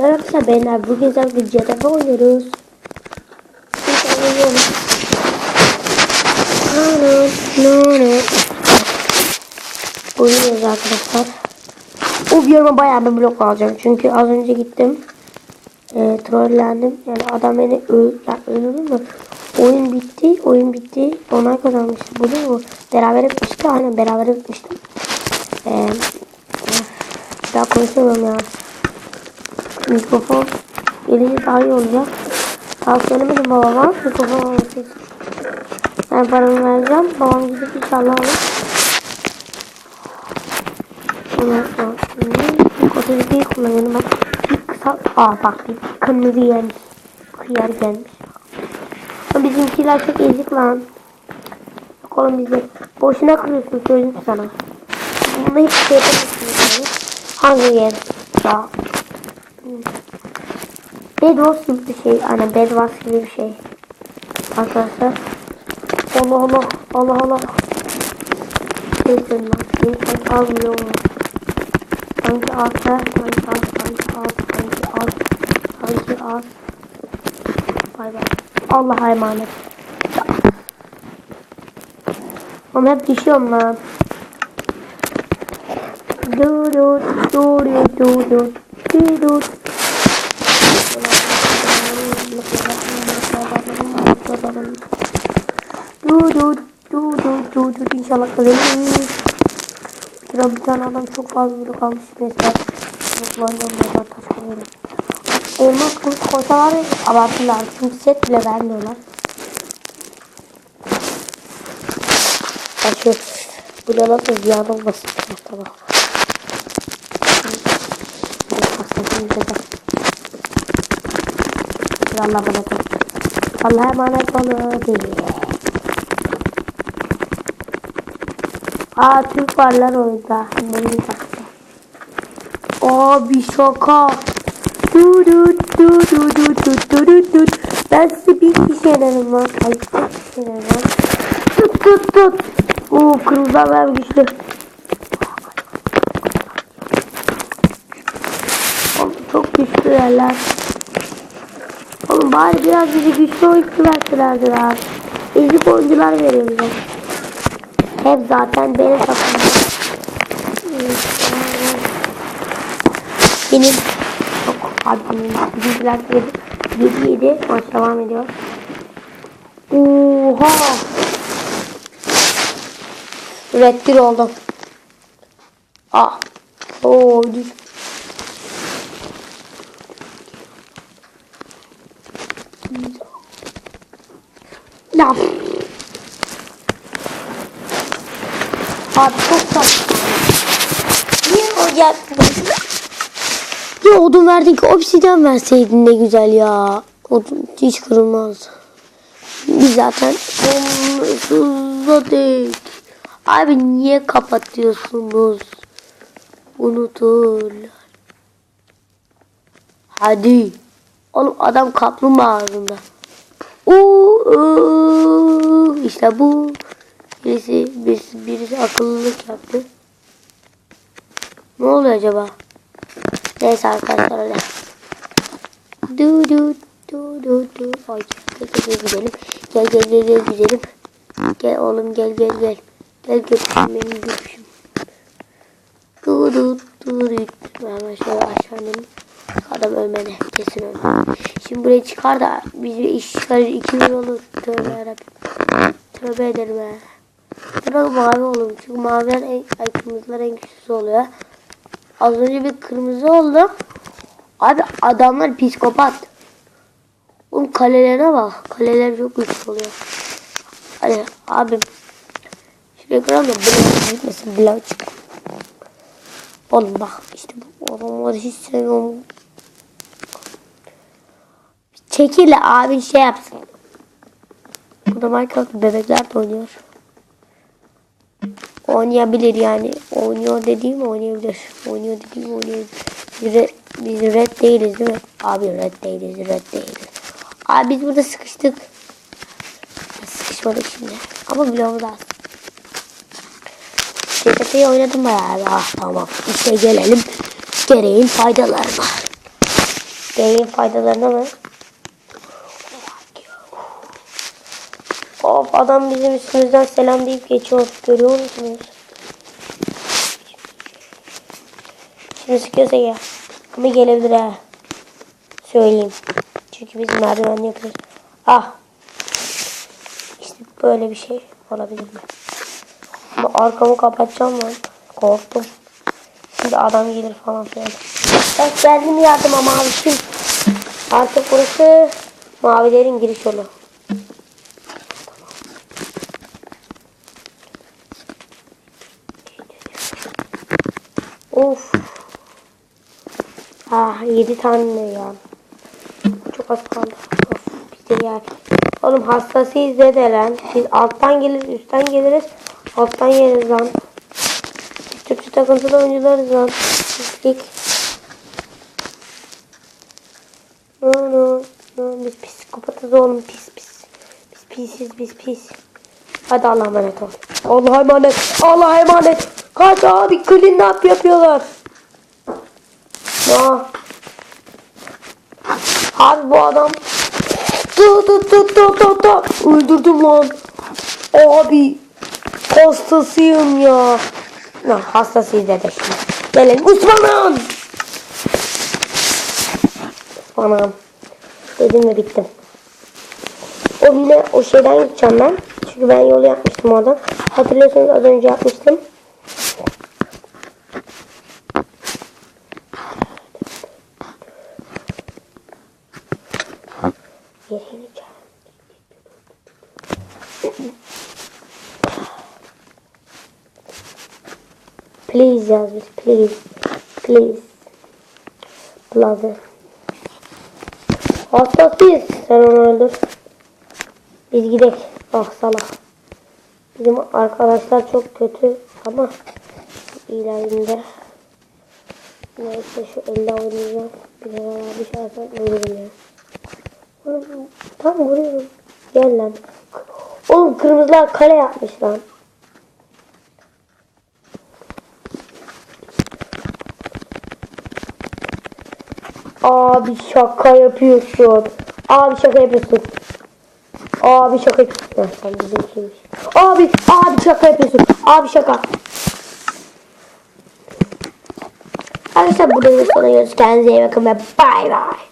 Merhaba beyler bugün sizlerle CTF oynuyoruz. Biz oynuyoruz. Oynuyoruz arkadaşlar. Bir yoruma bayağı bir blok alacağım. Çünkü az önce gittim. E, trollendim. Yani adam beni öl ya, öldürdü mü? Oyun bitti. Oyun bitti. Onlar kazanmıştı. Bu değil mi? Beraber bitmişti. Aynen beraber bitmiştim. E, daha konuşamıyorum ya mikrofon gelince daha iyi olacak. Daha söylemedim babama mikrofon olması için. Ben paramı vereceğim. Babam gidip inşallah alır. Ondan sonra ilk otobüsü kullanıyorum bak. Bir kısa, aa bak bir kırmızı gelmiş. Kıyar gelmiş. Bizimkiler çok ezik lan. Yok oğlum bizi boşuna kırıyorsun söyleyeyim sana. Bunu hiç şey yapamazsınız yani. Hangi yer? Ya Bedwars gibi bir şey. Hani Bedwars gibi bir şey. Arkadaşlar. Allah Allah. Allah Allah. Şey söyleyeyim sanki az bile olmaz. Sanki az. Sanki az. Sanki az. Sanki az. Sanki az. Bay bay. Allah'a emanet. Ama hep düşüyorum lan. Du du du du du du du du inşallah kazanırız. Sıra bir tane adam çok fazla vuru kalmış. Neyse. Kullanacağım buradan taş koyuyorum. Elmas kılıç koysalar ya, abartırlar. Çünkü set bile vermiyorlar. Açıyor. Bu da nasıl ziyan olmasın. Tamam. Allah'a emanet olun Aa Türk varlar oyunda. Benim taktı. Abi şaka. Du du du du du du du du du. Ben size bir kişi yenerim lan. Ay tek kişi yenerim lan. Tut tut tut. Oo kırmızılar benim güçlü. Oğlum çok güçlü yerler. Oğlum bari biraz bizi güçlü oyuncu verselerdi abi. Ezik oyuncular veriyor. Hep zaten benim takımım. Benim çok adımım. Bizimkiler 7 7 maç devam ediyor. Oha! Red 1 oldum. Ah. Oo, düş. Laf. Abi çok saçma. Niye o gel? Ya odun verdin ki obsidyen verseydin ne güzel ya. Odun hiç kırılmaz. Biz zaten sonsuzladık. Abi niye kapatıyorsunuz? Unuturlar. Hadi. Oğlum adam kaplumbağa ağzında. Oo, işte bu. Birisi, birisi, birisi akıllılık yaptı. Ne oluyor acaba? Neyse arkadaşlar öyle. Du du du du du. Ay, gel gel gel gidelim. Gel gel gel gel gidelim. Gel oğlum gel gel gel. Gel götürüm benim götürüm. Du du du du. Hemen şöyle aşağı inelim. Adam ölmedi. Kesin ölmedi. Şimdi buraya çıkar da bizi iş çıkarır. iki yıl olur. Tövbe yarabbim. Tövbe ederim ha. Burada mavi oğlum. Çünkü maviler en, ay, kırmızılar en güçlüsü oluyor. Az önce bir kırmızı oldu. Abi adamlar psikopat. Oğlum kalelerine bak. Kaleler çok güçlü oluyor. Hadi abim. Şuraya kıralım da bile gitmesin. Bile çık. Oğlum bak işte bu adamları hiç sevmiyorum. Çekil abi şey yapsın. Burada Minecraft bebekler de oynuyor. Oynayabilir yani. Oynuyor dediğim oynayabilir. Oynuyor dediğim oynayabilir. Biz red, biz red değiliz değil mi? Abi red değiliz, red değiliz. Abi biz burada sıkıştık. Sıkışmadık şimdi. Ama bloğumuz az. CTF'yi oynadım bayağı. Ah tamam. İşte gelelim. Gereğin faydalarına. Beyin faydalarına mı? Of adam bizim üstümüzden selam deyip geçiyor. Görüyor musunuz? Şimdi sıkıyorsa gel. Ama gelebilir ha. Söyleyeyim. Çünkü biz merdiven yapıyoruz. Ah. İşte böyle bir şey olabilir mi? Ama arkamı kapatacağım lan. Korktum. Şimdi adam gelir falan filan. Ben geldim yardıma mavişim. Artık burası mavilerin giriş yolu. Of. Ah 7 tane ya. Çok az kaldı. Of bitir ya. Oğlum hastasıyız de lan. Biz alttan geliriz, üstten geliriz. Alttan geliriz lan. Biz Türkçe takıntılı oyuncularız lan. Pislik. No no no. Biz psikopatız oğlum. Pis pis. Biz pisiz biz pis. Hadi Allah'a emanet ol. Allah'a emanet. Allah'a emanet. Kaç abi clean up yapıyorlar. Ya. Abi bu adam. Tut tut tut tut tut tut. Öldürdüm lan. Abi. Hastasıyım ya. Lan hastasıyız dedik. Gelin Osman'ım. Osman'ım. Dedim ve bittim. O yine o şeyden gideceğim ben. Çünkü ben yolu yapmıştım oradan. Hatırlıyorsanız az önce yapmıştım. Please yaz bir please. Please. Brother. Hastasıyız. Sen onu öldür. Biz gidelim. Ah salak. Bizim arkadaşlar çok kötü ama ilerinde. Neyse şu elle oynayacağım. Bir ara bir şey yapsam tam vuruyorum. Gel lan. Oğlum kırmızılar kale yapmış lan. Abi şaka yapıyorsun. Abi şaka yapıyorsun. Abi şaka yapıyorsun. Abi, abi şaka yapıyorsun. Abi şaka. Arkadaşlar burada sonuna görüşürüz. Kendinize iyi bakın ve bay bay.